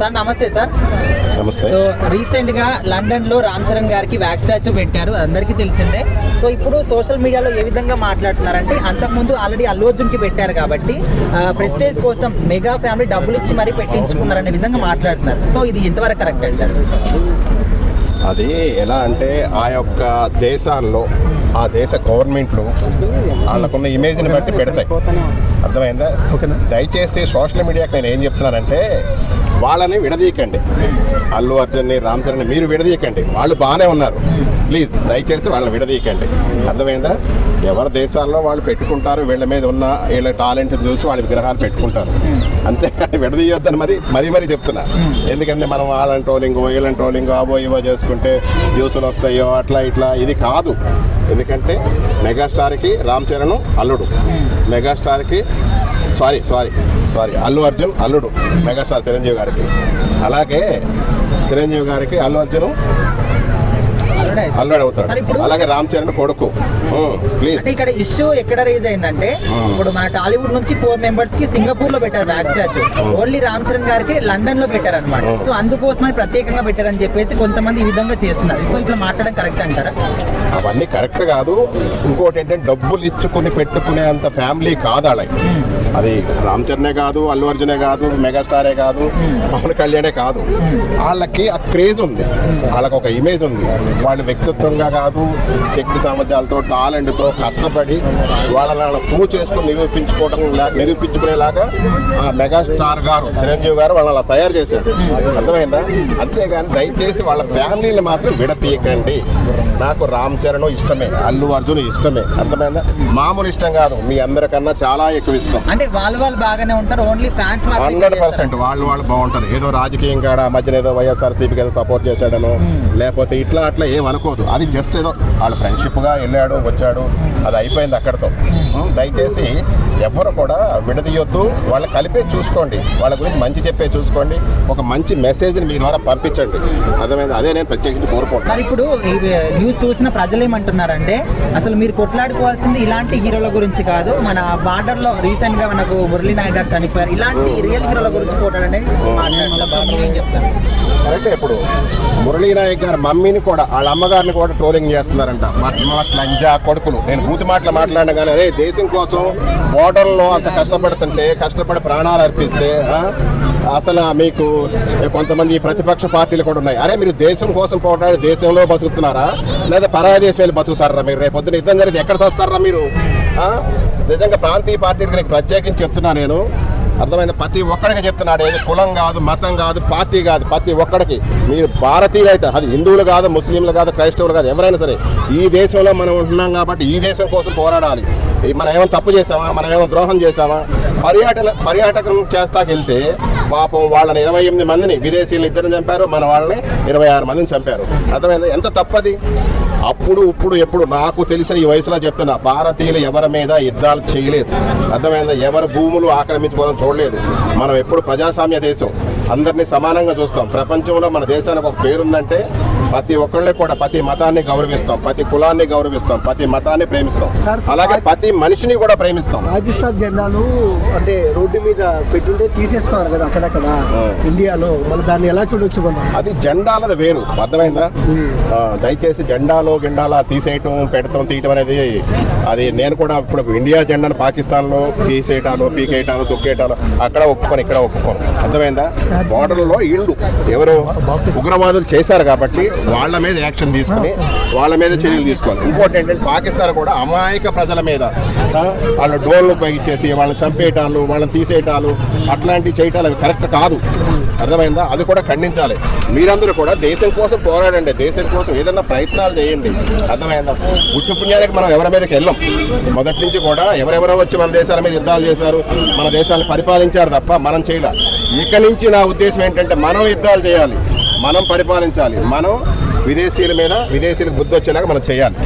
Sir నమస్తే sir. నమస్తే. So రీసెంట్గా లండన్లో రామ్ చరణ్ గారికి వ్యాక్ స్టాచ్యూ పెట్టారు అందరికీ తెలిసిందే. సో ఇప్పుడు సోషల్ మీడియాలో ఏ విధంగా మాట్లాడుతున్నారంటే అంతకుముందు ఆల్రెడీ అల్లు అర్జున్కి పెట్టారు కాబట్టి ప్రెస్టేజ్ కోసం మెగా ఫ్యామిలీ డబ్బులు ఇచ్చి మరీ పెట్టించుకున్నారనే విధంగా మాట్లాడుతున్నారు. సో ఇది ఎంతవరకు కరెక్ట్ అంటారు? అది ఎలా అంటే ఆ యొక్క దేశాల్లో ఆ దేశ గవర్నమెంట్లు వాళ్ళకున్న ఇమేజ్ని బట్టి పెడతాయి. అర్థమైందా? దయచేసి సోషల్ మీడియాకి నేను ఏం చెప్తున్నానంటే వాళ్ళని విడదీయకండి. అల్లు అర్జున్ని రామ్ చరణ్ మీరు విడదీయకండి. వాళ్ళు బాగానే ఉన్నారు. ప్లీజ్ దయచేసి వాళ్ళని విడదీయకండి. అర్థమైందా? ఎవరి దేశాల్లో వాళ్ళు పెట్టుకుంటారు వీళ్ళ మీద ఉన్న వీళ్ళ టాలెంట్ చూసి వాళ్ళ విగ్రహాలు పెట్టుకుంటారు. అంతేకాని విడదీయొద్దని మరి మరీ మరీ చెప్తున్నా. ఎందుకంటే మనం వాళ్ళని ట్రోలింగ్ వీళ్ళని ట్రోలింగ్ అవో ఇవో చేసుకుంటే జ్యూసులు వస్తాయో అట్లా ఇట్లా ఇది కాదు. ఎందుకంటే మెగాస్టార్కి రామ్ చరణ్ అల్లుడు. మెగాస్టార్కి sorry sorry sorry Allu Arjun అల్లుడు మెగాస్టార్ చిరంజీవి గారికి. అలాగే చిరంజీవి గారికి అల్లు అర్జున్ అల్లుడు అవుతాడు అలాగే రామ్ చరణ్ కొడుకు. ఇక్కడ ఇష్యూ ఎక్కడ రేజ్ అయిందంటే ఇప్పుడు మన టాలీవుడ్ నుంచి ఫోర్ మెంబర్స్కి సింగపూర్లో పెట్టారు back statue only Ram Charan గారికి లండన్లో పెట్టారు అనమాట సో అందుకోసమని ప్రత్యేకంగా పెట్టారని చెప్పేసి కొంతమంది ఈ విధంగా చేస్తున్నారు. సో ఇట్లా మాట్లాడడం కరెక్ట్ అంటారా? అవన్నీ కరెక్ట్ కాదు. ఇంకోటి ఏంటంటే డబ్బులు ఇచ్చుకుని పెట్టుకునే అంత ఫ్యామిలీ కాదు వాళ్ళకి అది రామ్ చరణే కాదు అల్లు అర్జునే కాదు మెగాస్టారే కాదు పవన్ కళ్యాణే కాదు. వాళ్ళకి ఆ క్రేజ్ ఉంది. వాళ్ళకి ఒక ఇమేజ్ ఉంది. వాళ్ళు వ్యక్తిత్వంగా కాదు శక్తి సామర్థ్యాలతో టాలెంట్తో కష్టపడి వాళ్ళని వాళ్ళ ప్రూవ్ చేసుకుని నిరూపించుకోవడం నిరూపించుకునేలాగా ఆ మెగాస్టార్ గారు చిరంజీవి గారు వాళ్ళని అలా తయారు చేశాడు అర్థమైందా? అంతేగాని దయచేసి వాళ్ళ ఫ్యామిలీని మాత్రం విడతీయకండి. నాకు రామ్ చరణ్ ఇష్టమే అల్లు అర్జున్ ఇష్టమే. అర్థమైందా? మామూలు ఇష్టం కాదు మీ అందరికన్నా చాలా ఎక్కువ ఇష్టం. అంటే వాళ్ళు వాళ్ళు బాగానే ఉంటారు ఓన్లీ ఫ్యాన్స్ హండ్రెడ్ పర్సెంట్ వాళ్ళు వాళ్ళు బాగుంటారు. ఏదో రాజకీయం కాడ మధ్యన ఏదో వైఎస్ఆర్సీపీకి ఏదో సపోర్ట్ చేశాడను లేకపోతే ఇట్లా అట్లా ఏం అనుకోదు. అది జస్ట్ ఏదో వాళ్ళ ఫ్రెండ్షిప్గా వెళ్ళాడు వచ్చాడు. అది అయిపోయింది అక్కడతో. దయచేసి ఎవ్వరు కూడా విడదీయొద్దు. వాళ్ళని కలిపే చూసుకోండి. వాళ్ళ గురించి మంచి చెప్పే చూసుకోండి. ఒక మంచి మెసేజ్ని మీ ద్వారా పంపించండి. అర్థమైంది? అదే నేను ప్రత్యేకించి కోరుకుంటున్నాను మరి ఇప్పుడు న్యూస్ చూసిన ప్రజలు ఏమంటున్నారంటే అసలు మీరు కొట్లాడుకోవాల్సింది ఇలాంటి హీరోల గురించి కాదు. మన బార్డర్లో రీసెంట్గా మనకు మురళీ నాయక్ గారు చనిపోయారు. ఇలాంటి రియల్ హీరోల గురించి పోటాడని మాట్లాడుతున్నారు సో మీరేం చెప్తారు? కరెక్టే ఇప్పుడు మురళీ నాయక్ గారి మమ్మీని కూడా వాళ్ళ అమ్మగారిని కూడా ట్రోలింగ్ చేస్తున్నారంట. మాస్ లంజా కొడుకులు. నేను బూతి మాటలు మాట్లాడినా కానీ అరే దేశం కోసం ఓటర్లో అంత కష్టపడుతుంటే కష్టపడి ప్రాణాలు అర్పిస్తే అసలు మీకు కొంతమంది ప్రతిపక్ష పార్టీలు కూడా ఉన్నాయి. అరే మీరు దేశం కోసం పోరాడి దేశంలో బతుకుతున్నారా? లేదా పరాయ దేశం వెళ్ళి బతుకుతారా మీరు? రేపొద్దున పొద్దున యుద్ధం జరిగితే ఎక్కడ చేస్తారా మీరు? నిజంగా ప్రాంతీయ పార్టీలకు నీకు ప్రత్యేకించి చెప్తున్నా నేను. అర్థమైంది? ప్రతి ఒక్కడికి చెప్తున్నాడు ఏది కులం కాదు మతం కాదు పార్టీ కాదు ప్రతి ఒక్కడికి. మీరు భారతీయులు అయితే అది హిందువులు కాదు ముస్లింలు కాదు క్రైస్తవులు కాదు ఎవరైనా సరే ఈ దేశంలో మనం ఉంటున్నాం కాబట్టి ఈ దేశం కోసం పోరాడాలి. మనం ఏమైనా తప్పు చేసామా మనం ఏమైనా ద్రోహం చేసామా పర్యాటన పర్యాటకం చేస్తాకెళ్తే పాపం వాళ్ళని ఇరవై ఎనిమిది మందిని విదేశీయులు ఇద్దరిని చంపారు మన వాళ్ళని ఇరవై ఆరు మందిని చంపారు. అర్థమైంది? ఎంత తప్పది? అప్పుడు ఇప్పుడు ఎప్పుడు నాకు తెలిసిన ఈ వయసులో చెప్తున్నా భారతీయులు ఎవరి మీద యుద్ధాలు చేయలేదు. అర్థమైంది? ఎవరి భూములు ఆక్రమించుకోవడం చూడలేదు. మనం ఎప్పుడు ప్రజాస్వామ్య దేశం. అందరినీ సమానంగా చూస్తాం. ప్రపంచంలో మన దేశానికి ఒక పేరుందంటే ప్రతి ఒక్కళ్ళని కూడా ప్రతి మతాన్ని గౌరవిస్తాం ప్రతి కులాన్ని గౌరవిస్తాం ప్రతి మతాన్ని ప్రేమిస్తాం. అలాగే ప్రతి మనిషిని కూడా ప్రేమిస్తాం. పాకిస్తాన్ జెండాలు అంటే రోడ్డు మీద పెట్టుంటే తీసేస్తున్నారు కదా అక్కడక్కడ. ఇండియాలో. మరి దాన్ని ఎలా చూడొచ్చు మనం? అది జెండాలది వేరు. అర్థమైందా? దయచేసి జెండాలో గిండాలా తీసేయటం పెడతాం తీయటం అనేది అది నేను కూడా ఇప్పుడు ఇండియా జెండాను పాకిస్తాన్లో తీసేయటాలు పీకేయటాలు తొక్కేయటాలు అక్కడ ఒప్పుకొని ఇక్కడ ఒప్పుకోను. అర్థమైందా? బోర్డర్లో ఇళ్ళు. ఎవరు? ఉగ్రవాదులు చేశారు కాబట్టి వాళ్ళ మీద యాక్షన్ తీసుకుని వాళ్ళ మీద చర్యలు తీసుకోవాలి ఇంకోటి ఏంటంటే పాకిస్తాన్ కూడా అమాయక ప్రజల మీద ఆ, వాళ్ళ డోన్లు ఉపయోగించేసి వాళ్ళని చంపేయటాలు వాళ్ళని తీసేయటాలు అట్లాంటివి చేయటాలు అవి కరెక్ట్ కాదు. అర్థమైందా? అది కూడా ఖండించాలి. మీరందరూ కూడా దేశం కోసం పోరాడండి. దేశం కోసం ఏదైనా ప్రయత్నాలు చేయండి. అర్థమైందా? గుట్టు పుణ్యానికి మనం ఎవరి మీదకి వెళ్ళాం? మొదటి నుంచి కూడా ఎవరెవరో వచ్చి మన దేశాల మీద యుద్ధాలు చేశారు మన దేశాన్ని పరిపాలించారు తప్ప మనం చేయలే. ఇక నుంచి నా ఉద్దేశం ఏంటంటే మనం యుద్ధాలు చేయాలి. మనం పరిపాలించాలి. మనం విదేశీయుల మీద విదేశీయులకు బుద్ధి వచ్చేలాగా మనం చేయాలి.